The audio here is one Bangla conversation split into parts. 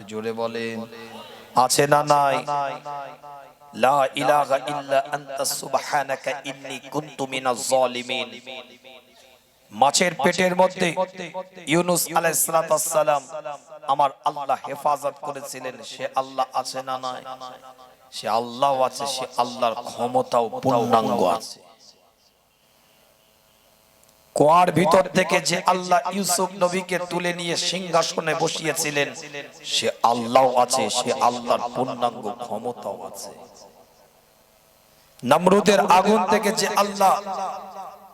একটু জোরে বলেন। আছে না নাই? লা ইলাহা ইল্লা আনতা সুবহানাকা কুনতু মিনাজ জালিমিন। মাছের পেটের মধ্যে ইউনুস আলাইহিস সালাম আমার আল্লাহ হেফাজত করেছিলেন, সে আল্লাহ আছে না নাই? সে আল্লাহ আছে, সে আল্লাহর ক্ষমতাও পূর্ণাঙ্গ আছে। কোয়ার ভিতর থেকে যে আল্লাহ ইউসুফ নবীকে তুলে নিয়ে সিংহাসনে বসিয়েছিলেন সে আল্লাহ আছে সে আল্লাহর পূর্ণাঙ্গ ক্ষমতাও আছে। নমরুদের আগুন থেকে যে আল্লাহ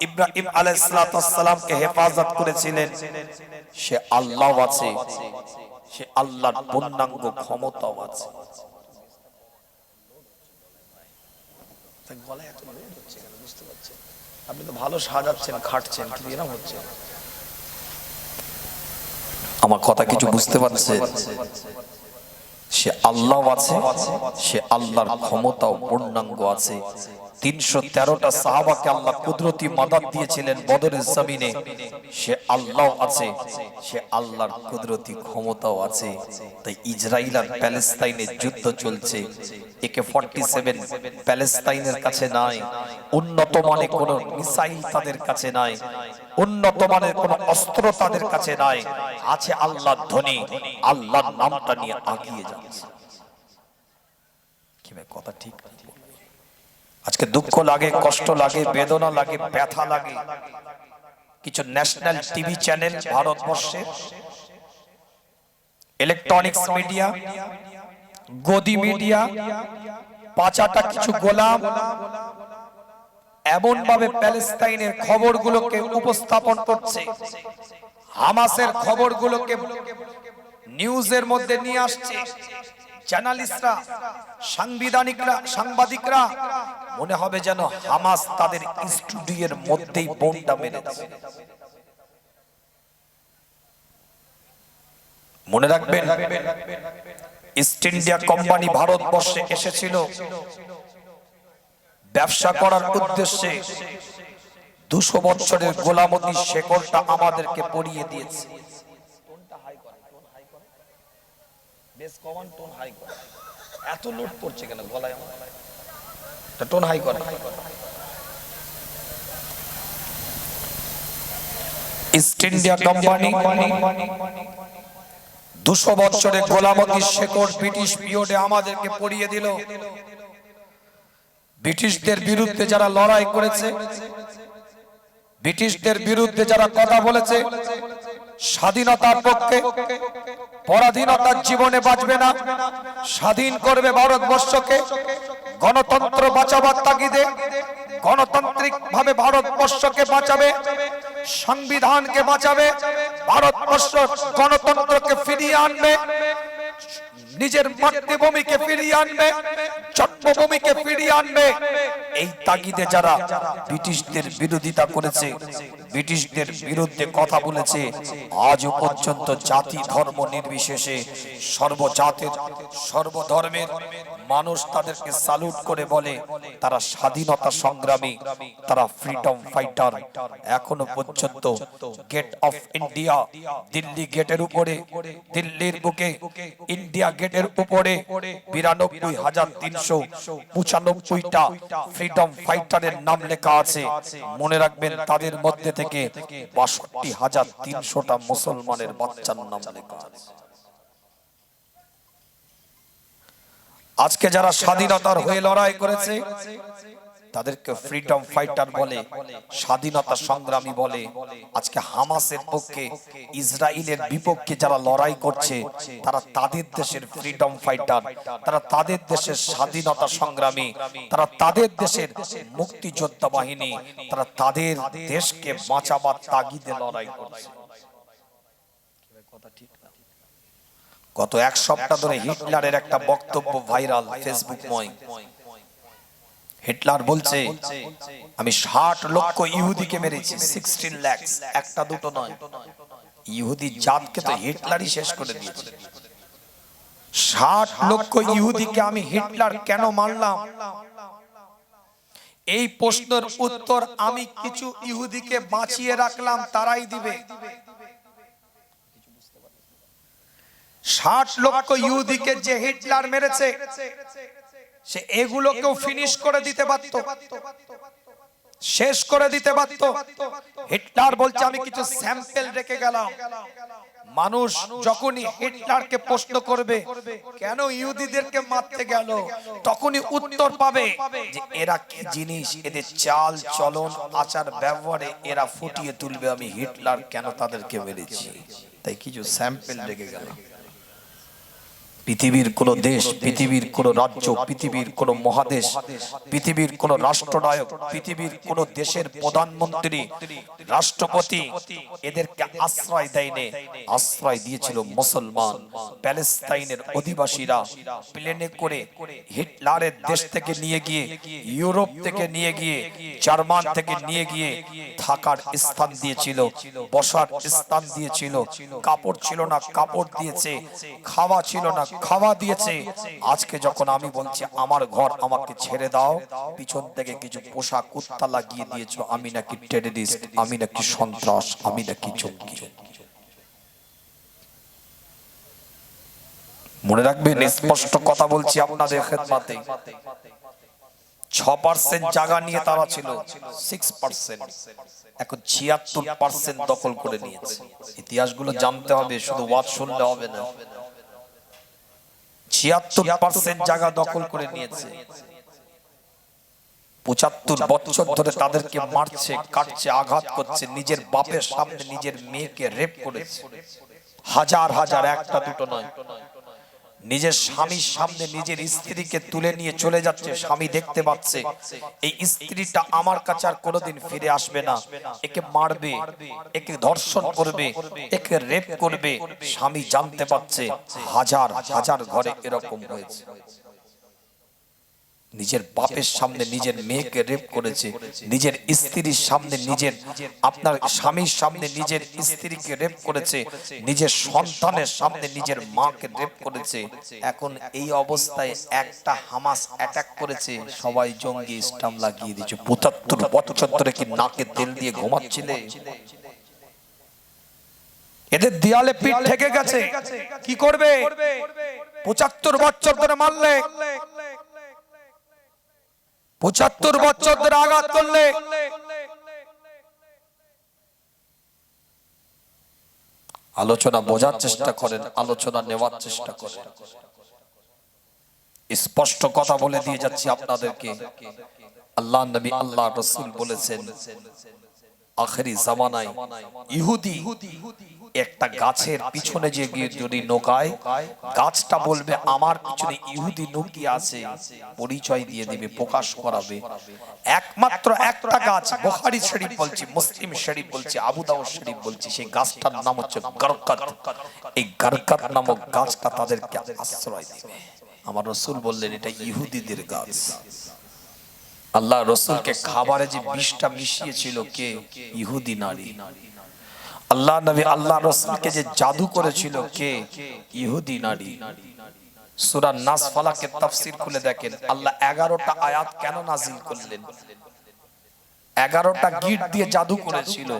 ইব্রাহিম আলাইসালামকে হেফাজত করেছিলেন সে আল্লাহ আছে সে আল্লাহর পূর্ণাঙ্গ ক্ষমতাও আছে। গলায় এত বুঝতে পারছেন? আপনি তো ভালো সাজাচ্ছেন খাটছেন কিন্তু এরকম হচ্ছে। আমার কথা কিছু বুঝতে পারছে? সে আল্লাহ আছে, সে আল্লাহর ক্ষমতাও পূর্ণাঙ্গ আছে। তিনশো তেরোটা সাহাবাকে আল্লাহ কুদরতি মাদাত দিয়েছিলেন বদরের জমিনে। সে আল্লাহ আছে, সে আল্লাহর কুদরতি ক্ষমতাও আছে। তাই ইসরায়েল আর প্যালেস্তাইনের যুদ্ধ চলছে। একে ফর্টি সেভেন প্যালেস্তাইনের কাছে নাই, উন্নত মানের কোন মিসাইল তাদের কাছে নাই। উন্নত মানের কোন অস্ত্র তাদের কাছে নাই। আছে আল্লাহর ধ্বনি। আল্লাহর নামটা নিয়ে আগিয়ে যাচ্ছে। কথা ঠিক? আজকে দুঃখ লাগে, কষ্ট লাগে, বেদনা লাগে, ব্যথা লাগে। কিছু ন্যাশনাল টিভি চ্যানেল ভারতবর্ষে, ইলেকট্রনিক্স মিডিয়া, গদি মিডিয়া, পাঁচাটা কিছু গোলাম এমন ভাবে প্যালেস্তাইনের খবরগুলোকে উপস্থাপন করছে। হামাসের খবরগুলোকে নিউজের মধ্যে নিয়ে আসছে। জার্নালিস্টরা, সাংবিধানিকরা, সাংবাদিকরা, মনে হবে যেন হামাস তাদের স্টুডিওর মধ্যেই বোমটা মেরেছে। মনে রাখবেন, ইস্ট ইন্ডিয়া কোম্পানি ভারতবর্ষে এসেছিল। ব্যবসা করার উদ্দেশ্যে দুশো বছরের গোলামতি শেকড়টা আমাদেরকে পড়িয়ে দিয়েছে। বেশ কমান টোন হাই করে। এত লোড পড়ছে কেন গলায় আমার? টোন হাই করে। ইস্ট ইন্ডিয়া কোম্পানি দুশো বছরের গোলামতি শেকড় ব্রিটিশ পিরিয়ডে আমাদেরকে পড়িয়ে দিল। ব্রিটিশদের বিরুদ্ধে যারা লড়াই করেছে, ব্রিটিশদের বিরুদ্ধে যারা কথা বলেছে, স্বাধীনতার পক্ষে পরাধীনতার জীবনে বাঁচবে না, স্বাধীন করবে ভারতবর্ষকে, গণতন্ত্র বাঁচাবার তাগিদে গণতান্ত্রিক ভাবে ভারতবর্ষকে বাঁচাবে, সংবিধানকে বাঁচাবে, ভারতবর্ষ গণতন্ত্রকে ফিরিয়ে আনবে, নিজের মাতৃভূমিকে ফিরিয়ে আনবে, জন্মভূমিকে ফিরিয়ে আনবে। এই তাগিদে যারা ব্রিটিশদের বিরোধিতা করেছে ব্রিটিশদের বিরুদ্ধে কথা বলেছে, আজও পর্যন্ত জাতি ধর্ম নির্বিশেষে সর্বজাতের, সর্বধর্মের মানুষ তাদেরকে সালুট করে বলে, তারা স্বাধীনতা সংগ্রামী, তারা ফ্রিডম ফাইটার এখনও পর্যন্ত গেট অফ ইন্ডিয়া দিল্লি গেটের উপরে, দিল্লির বুকে ইন্ডিয়া গেটের উপরে বিরানব্বই হাজার তিনশো পঁচানব্বইটা ফ্রিডম ফাইটারের নাম লেখা আছে। মনে রাখবেন, তাদের মধ্যে থেকে বাষট্টি হাজার তিনশোটা মুসলমানের বাচ্চার নাম লেখা আছে। আজকে যারা স্বাধীনতার হয়ে লড়াই করেছে তাদেরকে ফ্রিডম ফাইটার বলে স্বাধীনতা সংগ্রামী বলে আজকে হামাসের পক্ষে ইসরায়েলের বিপক্ষে যারা লড়াই করছে তারা তাদের দেশের ফ্রিডম ফাইটার তারা তাদের দেশের স্বাধীনতা সংগ্রামী তারা তাদের দেশের মুক্তিযোদ্ধা বাহিনী তারা তাদের দেশকে বাঁচাবার তাগিদে লড়াই করছে। কথা ঠিক গত এক সপ্তাহ ধরে হিটলারের একটা বক্তব্য ভাইরাল ফেসবুকময় হিটলার বলছে, আমি ষাট লক্ষ ইহুদিকে মেরেছি সিক্সটিন ল্যাক্স একটা দুটো নয়। ইহুদি জাতকে তো হিটলারই শেষ করে দিয়েছে। ষাট লক্ষ ইহুদিকে আমি হিটলার কেন মারলাম? এই প্রশ্নের উত্তর আমি কিছু ইহুদিকে বাঁচিয়ে রাখলাম, তারাই দিবে। ষাট লক্ষ ইহুদিকে যে হিটলার মেরেছে সে এগুলোকেও ফিনিশ করে দিতে পারত শেষ করে দিতে পারত হিটলার বলছে, আমি কিছু স্যাম্পেল রেখে গেলাম। মানুষ যখনই হিটলারকে প্রশ্ন করবে, কেন ইহুদিদেরকে মারতে গেল? তখনই উত্তর পাবে যে, এরা কি জিনিস? এদের চাল, চলন, আচার, ব্যবহারে এরা ফুটিয়ে তুলবে। আমি হিটলার কেন তাদেরকে মেরেছি? তাই কিছু স্যাম্পেল রেখে গেলাম। পৃথিবীর কোন দেশ, পৃথিবীর কোন রাজ্য, পৃথিবীর কোন মহাদেশ, পৃথিবীর কোন রাষ্ট্রনায়ক, পৃথিবীর কোন দেশের প্রধানমন্ত্রী, রাষ্ট্রপতি এদেরকে আশ্রয় দেয়নি। আশ্রয় দিয়েছিল মুসলমান, প্যালেস্তাইনের অধিবাসীরা। প্লেনে করে হিটলারের দেশ থেকে নিয়ে গিয়ে, ইউরোপ থেকে নিয়ে গিয়ে, জার্মান থেকে নিয়ে গিয়ে থাকার স্থান দিয়েছিল, বসার স্থান দিয়েছিল। কাপড় ছিল না, কাপড় দিয়েছে, খাওয়া ছিল না খাওয়া দিয়েছে। আজকে যখন আমি বলছি, আমার ঘর আমাকে ছেড়ে দাও, পিছন থেকে কিছু পোশাক কুত্তা লাগিয়ে দিয়েছ, আমি নাকি টেররিস্ট আমি নাকি সন্ত্রাস, আমি নাকি জঙ্গি। মনে রাখবেন, স্পষ্ট কথা বলছি আপনাদের খেদমাতে। ছ পার্সেন্ট জায়গা নিয়ে তারা ছিল সিক্স পার্সেন্ট এখন ছিয়াত্তর পার্সেন্ট দখল করে নিয়েছে। ইতিহাসগুলো জানতে হবে, শুধু ওয়াজ শুনলে হবে না। ছিয়াত্তর পার্সেন্ট জায়গা দখল করে নিয়েছে। পঁচাত্তর বছর ধরে তাদেরকে মারছে, কাটছে, আঘাত করছে, নিজের বাপের সামনে নিজের মেয়েকে রেপ করেছে। হাজার হাজার, একটা দুটো নয়। নিজের স্বামীর সামনে নিজের স্ত্রীকে তুলে নিয়ে চলে যাচ্ছে, স্বামী দেখতে পাচ্ছে। এই স্ত্রীটা আমার কাছে আর কোনোদিন ফিরে আসবে না। একে মারবে, একে ধর্ষণ করবে, একে রেপ করবে। স্বামী জানতে পারছে, হাজার হাজার ঘরে এরকম হয়েছে। নিজের বাপের সামনে নিজের মেয়েকে রেপ করেছে, নিজের স্ত্রীর সামনে নিজের আপনার স্বামীর সামনে নিজের স্ত্রীকে রেপ করেছে, নিজের সন্তানের সামনে নিজের মাকে রেপ করেছে। এখন এই অবস্থায় একটা হামাস অ্যাটাক করেছে, সবাই জঙ্গি স্টাম লাগিয়ে দিয়েছে। পঁচাত্তর ধরে কি নাকে তেল দিয়ে ঘুমাচ্ছিলে? এদের দেয়ালে পিঠ ঠেকে গেছে। কি করবে? পঁচাত্তর বছর ধরে মারলে। পঁচাত্তর বছর ধরে আঘাত করলে। আলোচনা বোঝার চেষ্টা করেন, আলোচনা নেওয়ার চেষ্টা করেন। স্পষ্ট কথা বলে দিয়ে যাচ্ছি আপনাদেরকে। আল্লাহ নবী, আল্লাহ রসুল বলেছেন, আখেরি জামানায় ইহুদি একটা গাছের পিছনে যে গিয়ে যদি নোকায় গাছটা বলবে আমার পিছনে ইহুদি নুকি আছে পরিচয় দিয়ে দিবে প্রকাশ করাবে। একমাত্র একটা গাছ বুখারী শরীফ বলছি মুসলিম শরীফ বলছি আবু দাউদ শরীফ বলছি সেই গাছটার নাম হচ্ছে গারকাত। এই গারকাত নামক গাছটা তাদেরকে আশ্রয় দিবে। আমার রসুল বললেন এটা ইহুদিদের গাছ। আল্লাহ রসুলকে খাবারে যে বিষটা মিশিয়েছিল কে? ইহুদি নারী। আল্লাহ নবী, আল্লাহ রসুলকে যে জাদু করেছিল কে? ইহুদি নারী। সূরা নাস ফালাকের তাফসীর খুলে দেখেন, আল্লাহ 11টা আয়াত কেন নাজিল করলেন? 11টা গিট দিয়ে জাদু করেছিল।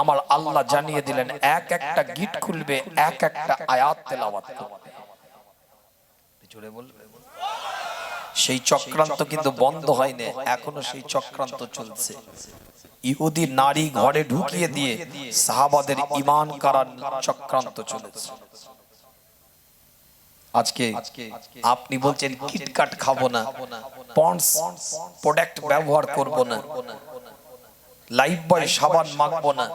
আমার আল্লাহ জানিয়ে দিলেন, এক একটা গিট খুলবে, এক একটা আয়াত তেলাওয়াত করবে। জোরে বলবে সেই চক্রান্ত কিন্তু বন্ধ হয়নি, এখনও সেই চক্রান্ত চলছে। ইহুদি নারী ঘরে ঢুকিয়ে দিয়ে সাহাবাদের ইমান কারার চক্রান্ত চলেছে। আজকে আপনি বলছেন কিটকাট খাব না, পন্ডস প্রোডাক্ট ব্যবহার করব না, লাইফ বয় সাবান মাখবো না,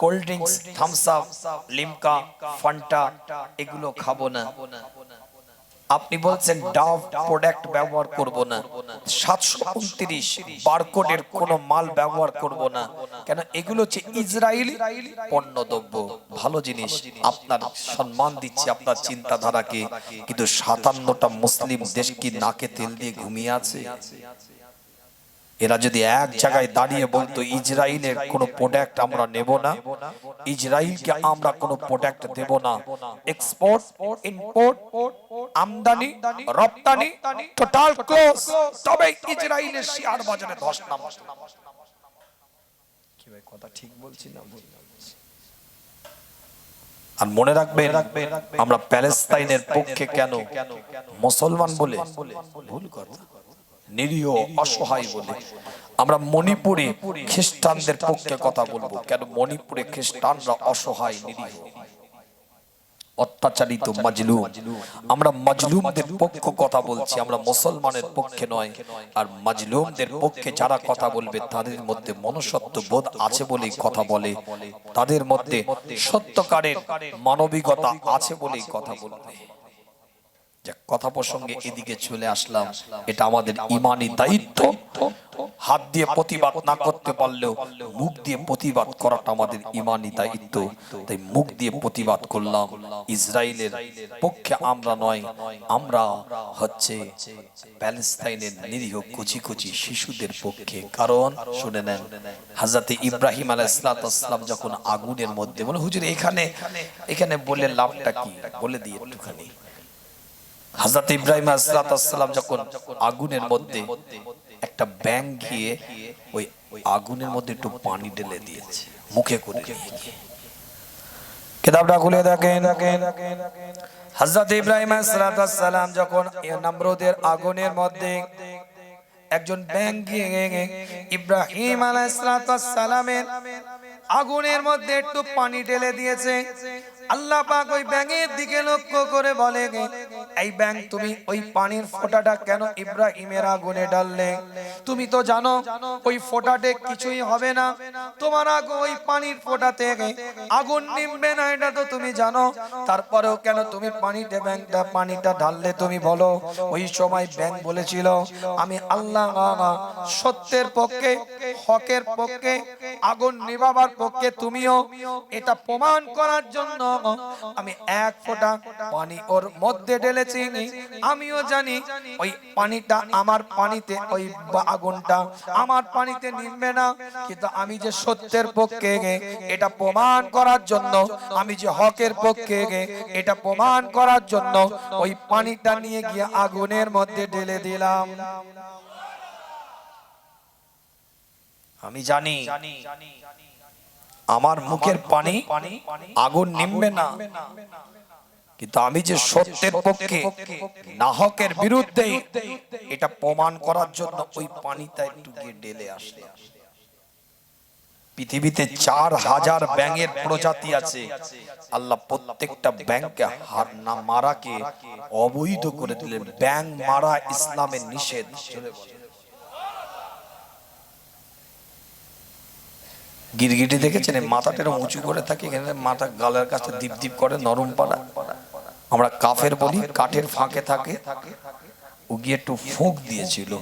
cold drinks, Thums Up, Limca, Fanta, এগুলো খাব না। আপনি বলছেন ডাভ প্রোডাক্ট ব্যবহার করব না। সাতশো উনত্রিশ বারকোডের কোনো মাল ব্যবহার করব না। কেন এগুলো হচ্ছে ইসরায়েলি পণ্যদ্রব্য। ভালো জিনিস, আপনার সম্মান দিচ্ছে আপনার চিন্তাধারাকে। কিন্তু সাতান্নটা মুসলিম দেশ কি নাকে তেল দিয়ে ঘুমিয়ে আছে? এরা যদি এক জায়গায় দাঁড়িয়ে বলতো ইসরায়েলের কোনো প্রোডাক্ট আমরা নেব না ইসরায়েলকে আমরা কোনো প্রোডাক্ট দেব না। এক্সপোর্ট ইম্পোর্ট আমদানি, রপ্তানি টোটাল ক্লোজ তবে ইসরায়েলের শেয়ার বাজারে ধস নাম কি ভাই, কথা ঠিক বলছি না ভুল? আর মনে রাখবেন, আমরা প্যালেস্তাইনের পক্ষে কেন মুসলমান বলে ভুল কথা? নিরীহ, অসহায় বলে। আমরা মণিপুরে খ্রিস্টানদের পক্ষে কথা বলব। কেন? মণিপুরে খ্রিস্টানরা অসহায়, নিরীহ। অত্যাচারিত, মাজলুম। আমরা মাজলুমদের পক্ষ কথা বলছি, আমরা মুসলমানের পক্ষে নয়। আর মাজলুমদের পক্ষে যারা কথা বলবে, তাদের মধ্যে মনুষ্যত্ব বোধ আছে বলেই কথা বলে। তাদের মধ্যে সত্যকারের মানবিকতা আছে বলেই কথা বলবে। কথা প্রসঙ্গে এদিকে চলে আসলাম। এটা আমাদের ইমানি দায়িত্ব। হাত দিয়ে প্রতিবাদ না করতে পারলেও মুখ দিয়ে প্রতিবাদ করাটা আমাদের ইমানি দায়িত্ব। তাই মুখ দিয়ে প্রতিবাদ করলাম। ইসরায়েলের পক্ষে আমরা নয়। আমরা হচ্ছে প্যালেস্তাইনের নিরীহ কুচি কুচি শিশুদের পক্ষে। কারণ শুনে নেন হাজরাতে ইব্রাহিম আলাইসালাম যখন আগুনের মধ্যে বলে হুজুর এখানে এখানে বলে লাভটা কি? বলে দিয়ে একটুখানি। হাজরত ইব্রাহিম আসসালাম যখন আগুনের মধ্যে একটা ব্যাং গিয়ে ওই আগুনের মধ্যে একটু পানি ঢেলে দিয়েছে, মুখে করে কিতাবটা খুলে দেখেন। হযরত ইব্রাহিম আলাইহিস সালাম যখন নমরুদের আগুনের মধ্যে একজন ব্যাং গিয়ে ইব্রাহিম আলাইহিস সালামের আগুনের মধ্যে একটু পানি ঢেলে দিয়েছে আল্লাহ পাক ওই ব্যাঙের দিকে লক্ষ্য করে বলে, এই ব্যাং তুমি ওই পানির ফোঁটাটা কেন ইব্রাহিমের আগুনে ডাললে তুমি তো জানো, ওই ফোঁটাতে কিছুই হবে না। তোমার আগে ওই পানির ফোঁটাতে আগুন নিমবে না, এটা তো তুমি জানো। তারপরেও কেন তুমি পানিতে ব্যাংটা পানিটা ঢাললে তুমি বলো? ওই সময় ব্যাং বলেছিল, আমি আল্লাহ সত্যের পক্ষে, হকের পক্ষে, আগুন নিবাবার পক্ষে তুমিও এটা প্রমাণ করার জন্য আমি এক ফোঁটা পানি ওর মধ্যে ঢেলেছি আমিও জানি ওই পানিটা আমার পানিতে, ওই আগুনটা আমার পানিতে নিমবে না। কিন্তু আমি যে সত্যের পক্ষে এটা প্রমাণ করার জন্য, আমি যে হকের পক্ষে গে, এটা প্রমাণ করার জন্য ওই পানিটা নিয়ে গিয়ে আগুনের মধ্যে ঢেলে দিলাম। আমি জানি আমার মুখের পানি আগুন নিমবে না। কিন্তু আমি যে সত্যের পক্ষে নাহকের বিরুদ্ধে এটা প্রমাণ করার জন্য ওই পানিটা একটু গিয়ে ঢেলে আসলে পৃথিবীতে চার হাজার ব্যাঙের প্রজাতি আছে। আল্লাহ প্রত্যেকটা ব্যাংকে হার না মারাকে অবৈধ করে দিলেন। ব্যাং মারা ইসলামের নিষেধ। চলে বলে। গিরগিটি দেখেছেন? মাথাটা এরকম উঁচু করে থাকে, এখানে মাথা গালের কাছে দীপ দীপ করে, নরম পাড়া আমরা কাফের বলি, কাঠের ফাঁকে থাকে। ও গিয়ে একটু ফুঁক দিয়েছিল।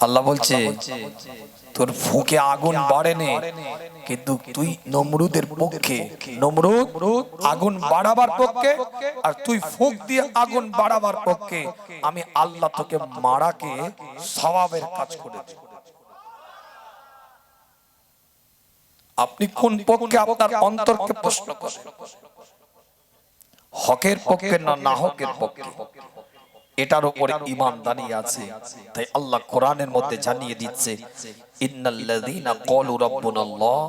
আল্লাহ বলছে, তোর ফুঁকে আগুন বাড়ে নে কিন্তু তুই নমরুদের পক্ষে, নমরুদ আগুন বাড়াবার পক্ষে, আর তুই ফুঁক দিয়ে আগুন বাড়াবার পক্ষে, আমি আল্লাহ তোকে মারাকে সওয়াবের কাজ করে দেব। আপনি কোন পক্ষে আপনার অন্তরকে প্রশ্ন করেন? হকের পক্ষে না না হকের পক্ষে? এটার উপরে ইমান দাঁড়িয়ে আছে। তাই আল্লাহ কোরআনের মধ্যে জানিয়ে দিচ্ছে ইন্নাল্লাযীনা ক্বালু রাব্বুনাল্লাহ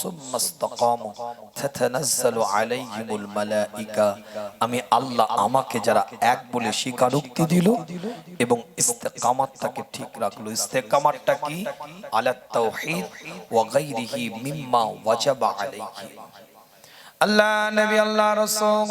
সুম্মা ইসতাকামু তাতানাজ্জালু আলাইহিমুল মালাইকা। আমি আল্লাহ আমাকে যারা এক বলে স্বীকারোক্তি দিল এবং ইস্তেকামাতটাকে ঠিক রাখল। ইস্তেকামাতটা কি? আলাত তাওহীদ ওয়া গায়রিহি মিম্মা ওয়াজাবা আলাইহি। আল্লাহ নবী আল্লাহ রাসূল।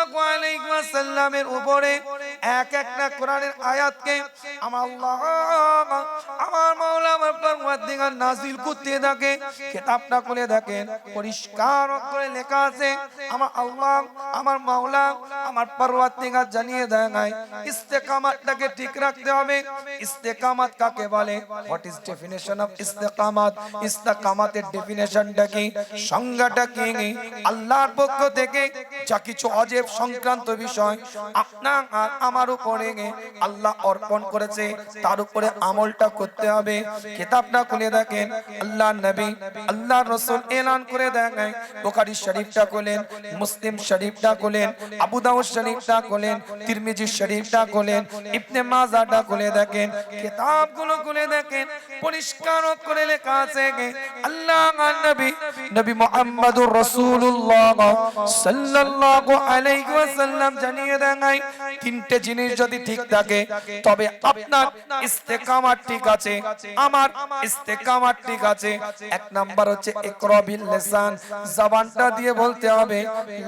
আলাইহি উপরে এক একটা কোরআনের আয়াতকে আমার আমার নাজিল করতে থাকে, কিতাবটা খুলে দেখেন, পরিষ্কার করে লেখা আছে, আমার আল্লাহ, আমার মাওলা, আমার জানিয়ে দেয় ইস্তেকামাতটাকে ঠিক রাখতে হবে, ইস্তেকামাত কাকে বলে? হোয়াট ইজ ডেফিনেশন অফ ইস্তেকামাত? ইস্তেকামাতের ডেফিনেশনটা কি? সংজ্ঞাটা কি? আল্লাহর পক্ষ থেকে যা কিছু অজেব সংক্রান্ত বিষয় আপনার আর আমার উপরে আল্লাহ অর্পণ করেছে। তার উপরে আমলটা করতে হবে। কিতাবটা খুলে দেখেন। আল্লাহ নবী আল্লাহ রসুল এলান করে দেখেন বুখারী শরীফটা খোলেন, মুসলিম শরীফটা খোলেন, আবু দাউদ শরীফটা খোলেন, তিরমিজি শরীফটা খোলেন, ইবনে মাজাহটা খুলে দেখেন। কিতাবগুলো খুলে দেখেন। পরিষ্কার করে লেখা আছে আল্লাহ নবী নবী মুহাম্মদুর রাসূলুল্লাহ সাল্লাল্লাহু আলাইহি ওয়াসাল্লাম জানিয়ে দেন তিনটে জিনিস যদি ঠিক থাকে তবে আপনার ইস্তেকামাত ঠিক আছে আমার ইস্তেকামাত ঠিক আছে। এক নাম্বার হচ্ছে ইকরাবিল লিসান জবানটা দিয়ে বলতে হবে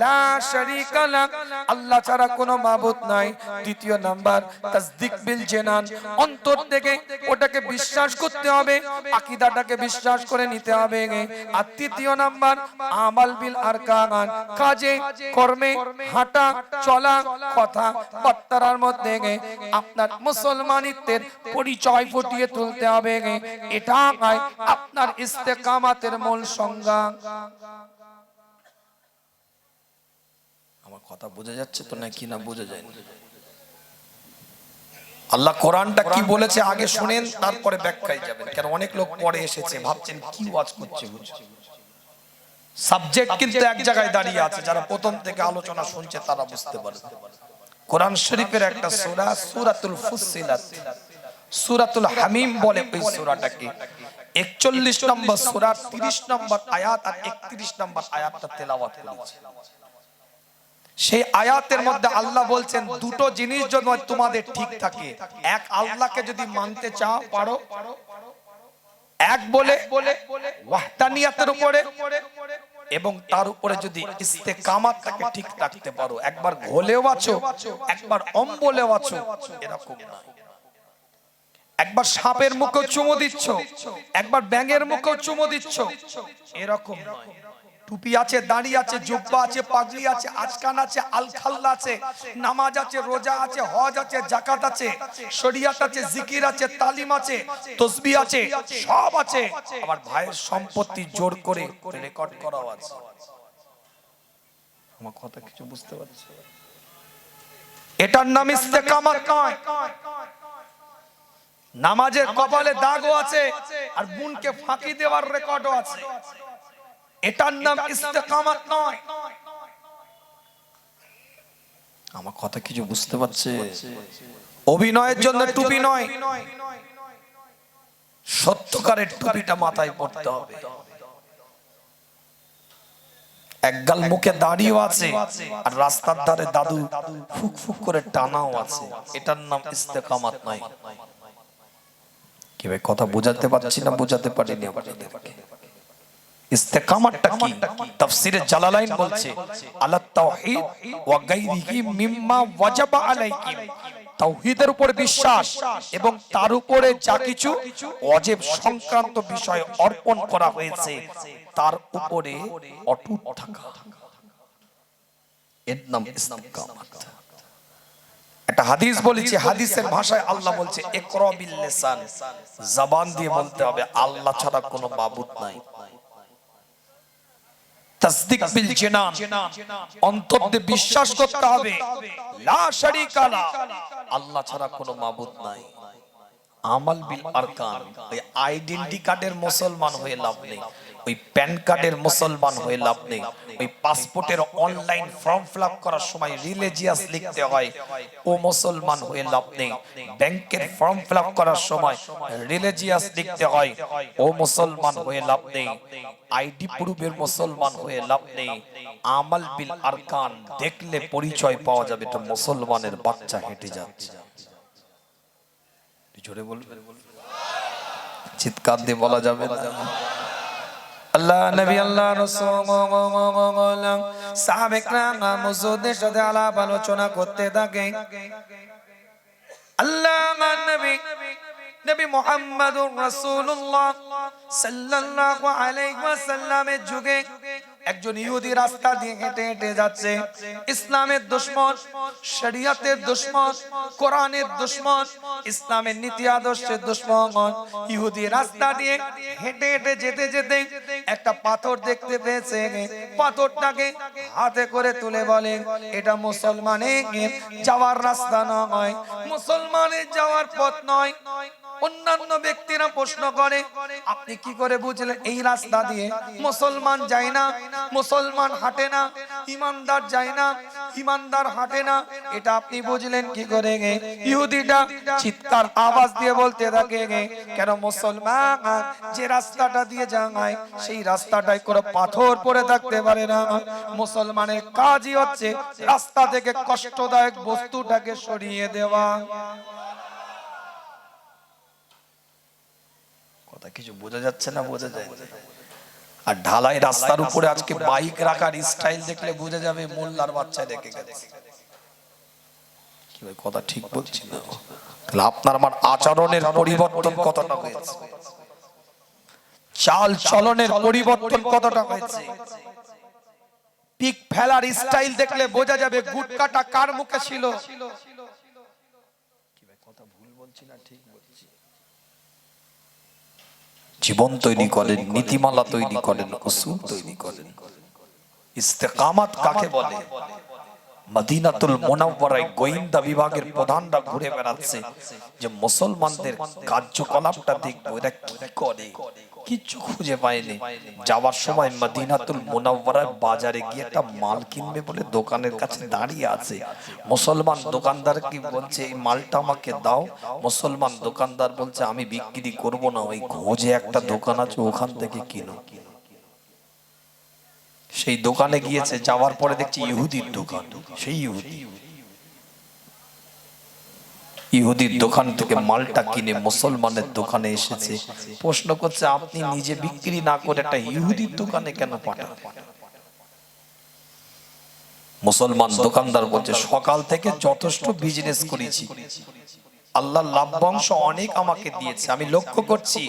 লা শারীকা লাক আল্লাহ ছাড়া কোনো মাবুদ নাই। দ্বিতীয় নাম্বার তাসদিক বিল জানান অন্তর থেকে ওটাকে বিশ্বাস করতে হবে আকীদাটাকে বিশ্বাস করে নিতে হবে। আর তৃতীয় নাম্বার আমাল বিল আরকান কাজে কর্মে হাঁটা চলা কথা। বার্তার মধ্যে আপনার মুসলমানিত্বের পরিচয় ফুটিয়ে তুলতে হবে এটা আপনার ইস্তেকামাতের মূল সংজ্ঞা। আমার কথা বোঝা যাচ্ছে তো নাকি না বোঝা যায়? আল্লাহ কোরআনটা কি বলেছে আগে শুনেন তারপরে ব্যাখ্যায় যাবেন। কারণ অনেক লোক পরে এসেছে ভাবছেন কি ওয়াজ করছে বুঝছে সাবজেক্ট কিন্তু এক জায়গায় দাঁড়িয়ে আছে যারা প্রথম থেকে আলোচনা শুনছে তারা বুঝতে পারবে। কোরআন শরীফের একটা সূরা সূরাতুল ফুসসিলাত সূরাতুল হামিম বলে ওই সূরাটাকে 41 নম্বর সূরা 30 নম্বর আয়াত আর 31 নম্বর আয়াতটা তেলাওয়াত করেছি। সেই আয়াতের মধ্যে আল্লাহ বলছেন দুটো জিনিস যদি তোমাদের ঠিক থাকে এক আল্লাহকে যদি মানতে চাও পারো। এক বলে ওয়াহদানিয়াতের উপরে এবং তার উপরে যদি ইস্তেকামাতটাকে ঠিক রাখতে পারো, একবার ঘোলেও আছো একবার অম্বলেও আছো এরকম না। একবার সাপের মুখে চুমো দিচ্ছ, একবার ব্যাঙের মুখে চুমো দিচ্ছ, এরকম নয় টুপি আছে, দাড়ি আছে, জুব্বা আছে, পাগড়ি আছে, আজকান আছে, আলখাল্লা আছে, নামাজ আছে, রোজা আছে, হজ আছে জাকাত আছে, শরিয়াত আছে, জিকির আছে, তালিম আছে, তসবি আছে, সব আছে। আবার ভাইয়ের সম্পত্তি জোর করে রেকর্ড করাও আছে। আমার কথা কিছু বুঝতে পারছি? এটার নাম ইস্তেকামাত নয়। নামাজের কপালে দাগও আছে, আর বুনকে ফাঁকি দেওয়ার রেকর্ডও আছে। এটার নাম ইস্তেকামাত নয়। আমার কথা কিছু বুঝতে পারছে? অভিনয়ের জন্য টুপি নয়। সত্যকারের টুপিটা মাথায় পড়তে হবে। একগাল মুখে দাঁড়িয়েও আছে আর রাস্তার ধারে দাদু ফুক ফুক করে টানাও আছে। এটার নাম ইস্তেকামাত নয়। কি ভাই কথা বোঝাতে পারছি না? বোঝাতে পারিনি আপনাদেরকে। বিশ্বাস এবং তার উপরে যা কিছু সংক্রান্ত বিষয় অর্পণ করা হয়েছে, তার উপরে অটুট একটা হাদিস বলেছি, হাদিসের ভাষায় আল্লাহ বলছে জবান দিয়ে আল্লাহ ছাড়া কোনো মাবুদ নাই। তাসদিক বিল জিনান। অন্তর বিশ্বাস করতে হবে। লা শারীকা লা। আল্লাহ ছাড়া কোনো মাবুদ নাই। আমাল বিল আরকান। ওই আইডেন্টি কার্ডের মুসলমান হয়ে লাভ নেই। ওই প্যান কার্ডের মুসলমান হয়ে লাভ নেই। ওই পাসপোর্টের অনলাইন ফর্ম ফিল করার সময় রিলিজিয়াস লিখতে হয়। ও মুসলমান হয়ে লাভ নেই। ব্যাংকের ফর্ম ফিল করার সময় রিলিজিয়াস লিখতে হয়। ও মুসলমান হয়ে লাভ নেই। আইডি প্রুফের মুসলমান হয়ে লাভ নেই। আমাল বিল আরকান দেখলে পরিচয় পাওয়া যাবে এটা মুসলমানের বাচ্চা হেঁটে যাচ্ছে। জোরে বলবেন? চিৎকার দিয়ে বলা যাবে না? আল্লাহ, নবী আল্লাহ, রসুল সাহাবেকরা মুজুদের সাথে আলাপ আলোচনা করতে থাকে। আল্লাহ নবী নবী মুহাম্মদুর রাসূলুল্লাহ সাল্লাল্লাহু আলাইহি ওয়াসাল্লামের যুগে একজন ইহুদি রাস্তা দিয়ে হেঁটে হেঁটে যাচ্ছে। ইসলামের দুশ্মন, শরিয়তের দুশ্মন, কোরআনের দুশ্মন, ইসলামের নীতি আদর্শের দুশ্মন। ইহুদি রাস্তা দিয়ে হেঁটে হেঁটে যেতে যেতে একটা পাথর দেখতে পেয়েছে। পাথরটাকে হাতে করে তুলে বলে, এটা মুসলমানের যাওয়ার রাস্তা নয়। মুসলমানের যাওয়ার পথ নয়। অন্যান্য ব্যক্তিরা প্রশ্ন করে, আপনি কি করে বুঝলেন এই রাস্তা দিয়ে? মুসলমান যায় না, মুসলমান হাঁটে না, ইমানদার যায় না, ইমানদার হাঁটে না। এটা আপনি বুঝলেন কি করে গে? ইহুদিটা চিৎকার আওয়াজ দিয়ে বলতে থাকে গে, কেন মুসলমান যে রাস্তাটা দিয়ে যায় সেই রাস্তাটায় করে পাথর পড়ে থাকতে পারে না। মুসলমানের কাজই হচ্ছে রাস্তা থেকে কষ্টদায়ক বস্তুটাকে সরিয়ে দেওয়া। কথা, কিছু বোঝা যাচ্ছে না, বোঝা যায় আর ঢালাই রাস্তার উপরে আজকে বাইক রাখার স্টাইল দেখলে বোঝা যাবে মোল্লার বাচ্চা রেখে গেছে। কথা ঠিক বলছি না? তাহলে আপনার আমার আচরণের পরিবর্তন কতটা হয়েছে? চাল চলনের পরিবর্তন কতটা হয়েছে? পিক ফেলার স্টাইল দেখলে বোঝা যাবে গুটকাটা কার মুখে ছিল। কথা ভুল বলছি না, ঠিক বলছি। জীবন তৈরি করেন নীতিমালা তৈরি করেন উসুল তৈরি করেন। ইস্তেকামাত কাকে বলে মদিনাতুল মুনাওয়ারায় গোয়েন্দা বিভাগের প্রধানরা ঘুরে বেড়াচ্ছে যে মুসলমানদের কার্যকলাপটা দেখব, এরা কি করে? কিচ্ছু খুঁজে পায়নি। যাওয়ার সময় মদিনাতুল মুনাওয়ারায় বাজারে গিয়ে একটা মাল কিনবে বলে দোকানের কাছে দাঁড়িয়ে আছে। মুসলমান দোকানদার কি বলছে, এই মালটা আমাকে দাও। মুসলমান দোকানদার বলছে, আমি বিক্রি করব না, ওই খোঁজে একটা দোকান আছে, ওখান থেকে কিনো। সেই দোকানে গিয়েছে যাওয়ার পরে দেখছি ইহুদির দোকান সেই ইহুদি। ইহুদির দোকান থেকে মালটা কিনে মুসলমানের দোকানে এসেছে। প্রশ্ন করছে আপনি নিজে বিক্রি না করে একটা ইহুদির দোকানে কেন পাঠান মুসলমান দোকানদার বলছে সকাল থেকে যথেষ্ট বিজনেস করেছি। আল্লাহ লাভ্যাংশ অনেক আমাকে দিয়েছে। আমি লক্ষ্য করছি,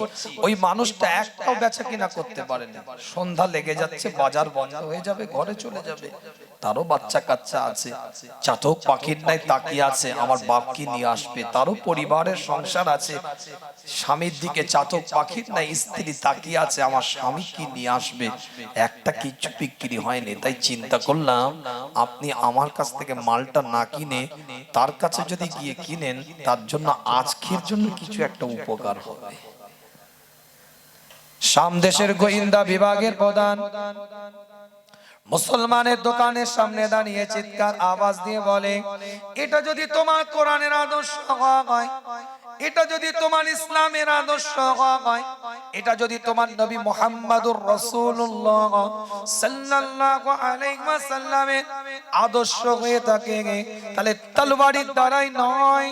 ওই মানুষটা একটাও বেচা কিনা করতে পারে না সন্ধ্যা লেগে যাচ্ছে, বাজার বন্ধ হয়ে যাবে, ঘরে চলে যাবে। তারও বাচ্চা কাচ্চা আছে। চাতক পাখির নাই তাকিয়ে আছে, আমার বাপ কি নিয়ে আসবে? তারও পরিবারের সংসার আছে। স্বামীর দিকে চাতক পাখির নাই স্ত্রী তাকিয়ে আছে আমার স্বামী কি নিয়ে আসবে? একটা কিছু বিক্রি হয়নি তাই চিন্তা করলাম আপনি আমার কাছ থেকে মালটা না কিনে তার কাছে যদি গিয়ে কিনেন তার জন্য আজকের জন্য কিছু একটা উপকার হবে। সামদেশের গোয়েন্দা বিভাগের প্রধান। মুসলমানের দোকানের সামনে দাঁড়িয়ে চিৎকার আওয়াজ দিয়ে বলে এটা যদি তোমার কোরআনের আদর্শ হয় এটা যদি তোমার ইসলামের আদর্শ হয় এটা যদি তোমার নবী মোহাম্মদুর রাসূলুল্লাহ সাল্লাল্লাহু আলাইহি ওয়াসাল্লামের আদর্শ হয়ে থাকে তাহলে তলবারির দ্বারাই নয়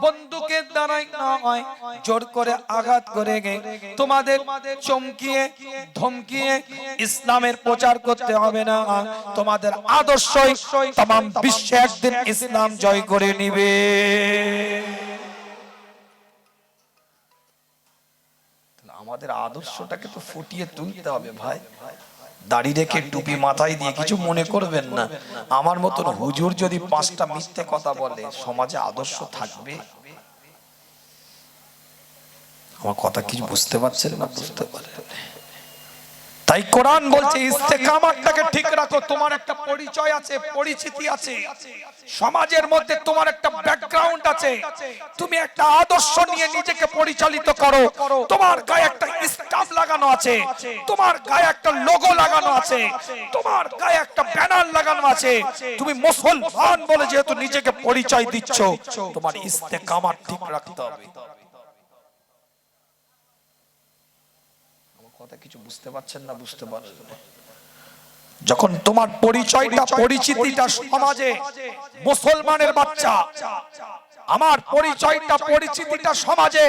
বন্দুকের দ্বারাই নয় জোর করে আঘাত করে গে। তোমাদের চমকিয়ে ধমকিয়ে ইসলামের প্রচার করতে হবে না। তোমাদের আদর্শই তাম বিশ্বে একদিন ইসলাম জয় করে নিবে। আমাদের আদর্শটাকে তো ফুটিয়ে তুলতে হবে ভাই। দাড়ি রেখে টুপি মাথায় দিয়ে কিছু মনে করবেন না। আমার মতন হুজুর যদি পাঁচটা মিথ্যে কথা বলে, সমাজে আদর্শ থাকবে? আমার কথা কিছু বুঝতে পারছেন না? বুঝতে পারেন তাই কোরআন বলছে ইস্তেকামাতটাকে ঠিক রাখো তোমার একটা পরিচয় আছে পরিচিতি আছে। সমাজের মধ্যে তোমার একটা ব্যাকগ্রাউন্ড আছে। তুমি একটা আদর্শ নিয়ে নিজেকে পরিচালিত করো। তোমার গায়ে একটা স্টাফ লাগানো আছে। তোমার গায়ে একটা লোগো লাগানো আছে। তোমার গায়ে একটা ব্যানার লাগানো আছে। তুমি মুসলমান বলে যেহেতু নিজেকে পরিচয় দিচ্ছ তোমার ইস্তেকামাত ঠিক রাখতে হবে। কথা কিছু বুঝতে পারছেন না বুঝতে পারছেন না। যখন তোমার পরিচয়টা পরিচিতিটা সমাজে মুসলমানের বাচ্চা আমার পরিচয়টা পরিচিতিটা সমাজে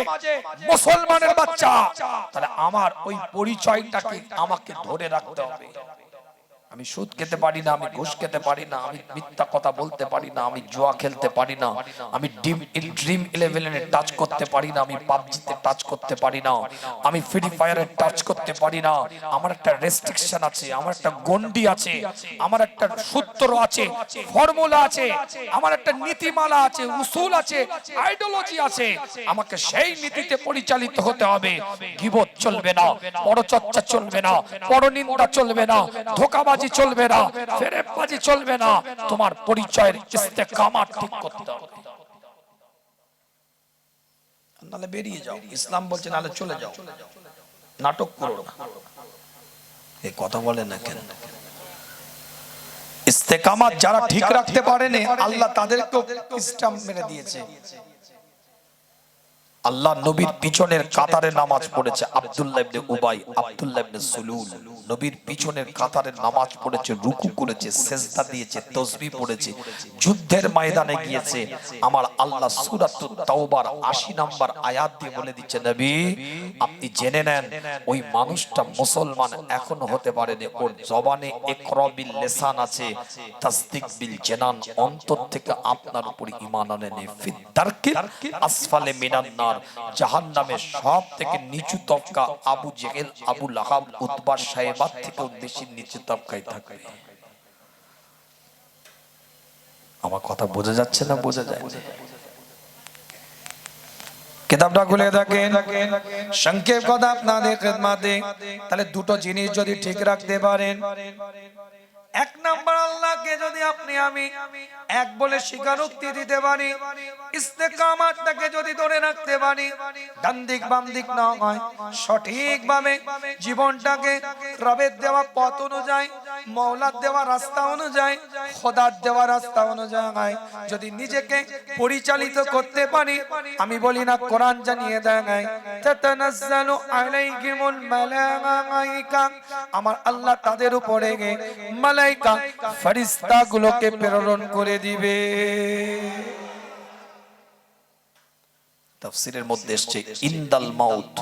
মুসলমানের বাচ্চা তাহলে আমার ওই পরিচয়টাকে আমাকে ধরে রাখতে হবে। আমি সুদ খেতে পারি না, আমি ঘুষ খেতে পারি না, আমি মিথ্যা কথা বলতে পারি না, আমি জুয়া খেলতে পারি না, আমি ডিম, ড্রিম ইলেভেনে টাচ করতে পারি না, আমি পাবজিতে টাচ করতে পারি না, আমি ফ্রি ফায়ারে টাচ করতে পারি না, আমার একটা রেস্ট্রিকশন আছে, আমার একটা গন্ডি আছে, আমার একটা সূত্র আছে ফর্মুলা আছে, আমার একটা নীতিমালা আছে, উসুল আছে আইডিওলজি আছে, আমাকে সেই নীতিতে পরিচালিত হতে হবে। গিবত চলবে না, পরচর্চা চলবে না, পরনিন্দা চলবে না, ধোকাবাজি চলবে না ফেরেববাজি চলবে না। তোমার পরিচয়ের ইস্তেকামাত ঠিক করতে হবে। নালে বেরিয়ে যাও। ইসলাম বলছে নালে চলে যাও। নাটক করো না। এই কথা বলে না কেন? ইস্তেকামাত যারা ঠিক রাখতে পারেনি, আল্লাহ তাদেরকেও স্টাম্প মেরে দিয়েছে। আল্লাহ নবীর পিছনের কাতারে নামাজ পড়েছে আব্দুল্লাহ ইবনে উবাই, আব্দুল্লাহ ইবনে সুলুল। নবীর পিছনের কাতারে নামাজ পড়েছে, রুকু করেছে, সেজদা দিয়েছে তসবিহ পড়েছে, যুদ্ধের ময়দানে গিয়েছে। আমার আল্লাহ সূরাতুত তাওবার 80 নাম্বার আয়াত দিয়ে বলে দিচ্ছে, নবী, আপনি জেনে নেন, ওই মানুষটা মুসলমান এখন হতে পারেনি। ওর জবানে ইকরাবিল লিসান আছে, তাসদিক বিল জানান। অন্তর থেকে আপনার উপর ঈমান আনেনি। ফিদ দারকিল আসফালে মিনান নার। জাহান্নামের সব থেকে নিচু তবকা Abu Jahl, Abu Lahab, Utba সাহেবাত থেকেও বেশি নিচু তবকায় থাকবে। আমার কথা বোঝা যাচ্ছে না বোঝা যায়? কিতাবটা খুলে থাকেন সংক্ষেপ কথা আপনাদের খেদমাতে। তাহলে দুটো জিনিস যদি ঠিক রাখতে পারেন। এক নাম্বার আল্লাহকে যদি আপনি আমি এক বলে স্বীকারোক্তি দিতে পারি ইস্তেকামাতটাকে যদি ধরে রাখতে পারি ডান দিক বাম দিক না হয়, সঠিকভাবে জীবনটাকে রবের দেওয়া পথ অনুযায়ী, মৌলার দেওয়া রাস্তা অনুযায়ী, খোদার দেওয়া রাস্তা অনুযায়ী যদি নিজেকে পরিচালিত করতে পারি, আমি বলি না, কোরআন জানিয়ে দেয় তাতানাজ্জালু আলাইহিমুল মালাইকা আমার আল্লাহ তাদের উপরে মালাইকা ফেরেশতা গুলোকে প্রেরণ করে দিবে। তাফসিরের মধ্যে এসেছে ইন্দাল মাউত।